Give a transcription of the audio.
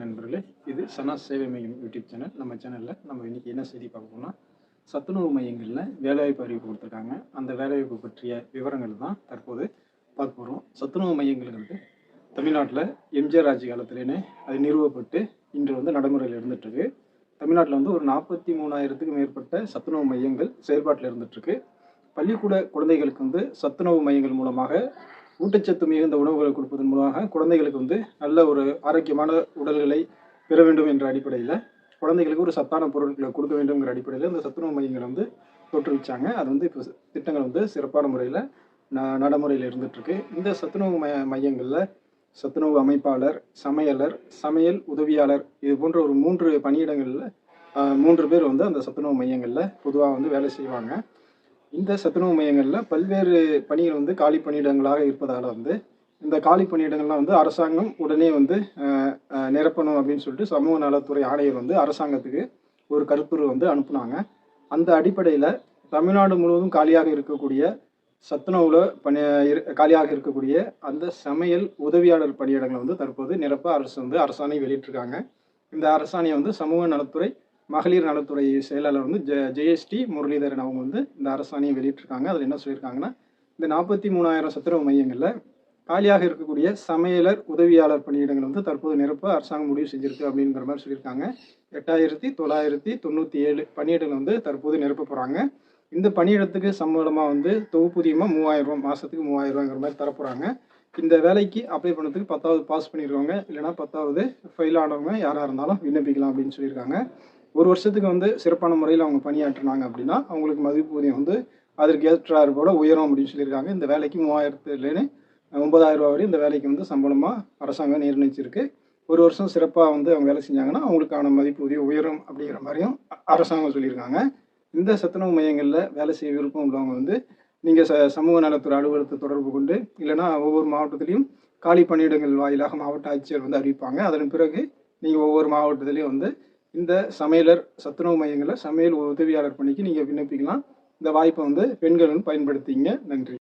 நண்பர்களே இது சனா சேவை மையம் யூடியூப் சேனல். நம்ம சேனலில் நம்ம இன்னைக்கு என்ன செய்தி பார்க்க போனால் சத்துணவு மையங்களில் வேலைவாய்ப்பு அறிவிப்பு கொடுத்துருக்காங்க. அந்த வேலைவாய்ப்பு பற்றிய விவரங்கள் தான் தற்போது பார்க்க போகிறோம் சத்துணவு மையங்கள்ங்கிறது தமிழ்நாட்டில் எம்ஜிஆர் ஆட்சி காலத்துலேனே அது நிறுவப்பட்டு இன்று வந்து நடைமுறையில் இருந்துகிட்ருக்கு தமிழ்நாட்டில் வந்து ஒரு நாற்பத்தி மூணாயிரத்துக்கு மேற்பட்ட சத்துணவு மையங்கள் செயல்பாட்டில் இருந்துகிட்ருக்கு பள்ளிக்கூட குழந்தைகளுக்கு வந்து சத்துணவு மையங்கள் மூலமாக ஊட்டச்சத்து மிகுந்த உணவுகளை கொடுப்பதன் மூலமாக குழந்தைகளுக்கு வந்து நல்ல ஒரு ஆரோக்கியமான உடல்களை பெற வேண்டும் என்ற அடிப்படையில் குழந்தைகளுக்கு ஒரு சத்தான பொருட்களை கொடுக்க வேண்டும்ங்கிற அடிப்படையில் இந்த சத்துணவு மையங்களை வந்து தோற்றுவிச்சாங்க. அது வந்து இப்போ திட்டங்கள் வந்து சிறப்பான முறையில் ந நடைமுறையில் இருந்துகிட்ருக்கு இந்த சத்துணவு மைய மையங்களில் சத்துணவு அமைப்பாளர் சமையலர் சமையல் உதவியாளர் இது போன்ற ஒரு மூன்று பணியிடங்களில் மூன்று பேர் வந்து அந்த சத்துணவு மையங்களில் பொதுவாக வந்து வேலை செய்வாங்க. இந்த சத்துணவு மையங்களில் பல்வேறு பணிகள் வந்து காலி பணியிடங்களாக இருப்பதால் வந்து இந்த காலி பணியிடங்கள்லாம் வந்து அரசாங்கம் உடனே வந்து நிரப்பணும் அப்படின்னு சொல்லிட்டு சமூக நலத்துறை ஆணையர் வந்து அரசாங்கத்துக்கு ஒரு கருத்துரு வந்து அனுப்புனாங்க. அந்த அடிப்படையில் தமிழ்நாடு முழுவதும் காலியாக இருக்கக்கூடிய சத்துணவுல பணி இரு- காலியாக இருக்கக்கூடிய அந்த சமையல் உதவியாளர் பணியிடங்களை வந்து தற்போது நிரப்ப அரசு வந்து அரசாணை வெளியிட்டிருக்காங்க. இந்த அரசாணையை வந்து சமூக நலத்துறை மகளிர் நலத்துறை செயலாளர் வந்து ஜெ ஜெயஸ்டி முரளிதரன் அவங்க வந்து இந்த அரசாணையை வெளியிட்டிருக்காங்க. அதில் என்ன சொல்லியிருக்காங்கன்னா இந்த நாற்பத்தி மூணாயிரம் சத்துரவு மையங்களில் காலியாக இருக்கக்கூடிய சமையலர் உதவியாளர் பணியிடங்கள் வந்து தற்போது நிரப்ப அரசாங்கம் முடிவு செஞ்சிருக்கு அப்படிங்கிற மாதிரி சொல்லியிருக்காங்க. எட்டாயிரத்தி தொள்ளாயிரத்தி தொண்ணூற்றி ஏழு பணியிடங்கள் வந்து தற்போது நிரப்ப போகிறாங்க இந்த பணியிடத்துக்கு சம்பளமாக வந்து தொகுப்பூதியமாக மூவாயிரம் ரூபா மாதத்துக்கு மூவாயிரம் ரூபாங்கிற மாதிரி தரப்போகிறாங்க இந்த வேலைக்கு அப்ளை பண்ணுறதுக்கு பத்தாவது பாஸ் பண்ணிடுவாங்க இல்லைன்னா பத்தாவது ஃபெயில் ஆனவங்க யாராக இருந்தாலும் விண்ணப்பிக்கலாம் அப்படின்னு சொல்லியிருக்காங்க. ஒரு வருஷத்துக்கு வந்து சிறப்பான முறையில் அவங்க பணியாற்றினாங்க அப்படின்னா அவங்களுக்கு மதிப்பூதியம் வந்து அதற்கு ஏற்றாறு போல உயரும் அப்படின்னு சொல்லியிருக்காங்க. இந்த வேலைக்கு மூவாயிரத்துலேன்னு ஒன்பதாயிரம் ரூபா வரை இந்த வேலைக்கு வந்து சம்பளமாக அரசாங்கம் நிர்ணயிச்சிருக்கு. ஒரு வருஷம் சிறப்பாக வந்து அவங்க வேலை செஞ்சாங்கன்னா அவங்களுக்கான மதிப்பூதியம் உயரும் அப்படிங்கிற மாதிரியும் அரசாங்கம் சொல்லியிருக்காங்க. இந்த சத்துணவு மையங்களில் வேலை செய்ய விருப்பம் உள்ளவங்க வந்து நீங்கள் ச சமூக நலத்துறை அலுவலகத்தை தொடர்பு கொண்டு இல்லைனா ஒவ்வொரு மாவட்டத்திலையும் காலி பணியிடங்கள் வாயிலாக மாவட்ட ஆட்சியர் வந்து அறிவிப்பாங்க. அதன் பிறகு நீங்கள் ஒவ்வொரு மாவட்டத்திலையும் வந்து இந்த சமையலர் சத்துணவு மையங்களில் சமையல் உதவியாளர் பணிக்கு நீங்கள் விண்ணப்பிக்கலாம். இந்த வாய்ப்பை வந்து பெண்கள் வந்து பயன்படுத்திங்க. நன்றி.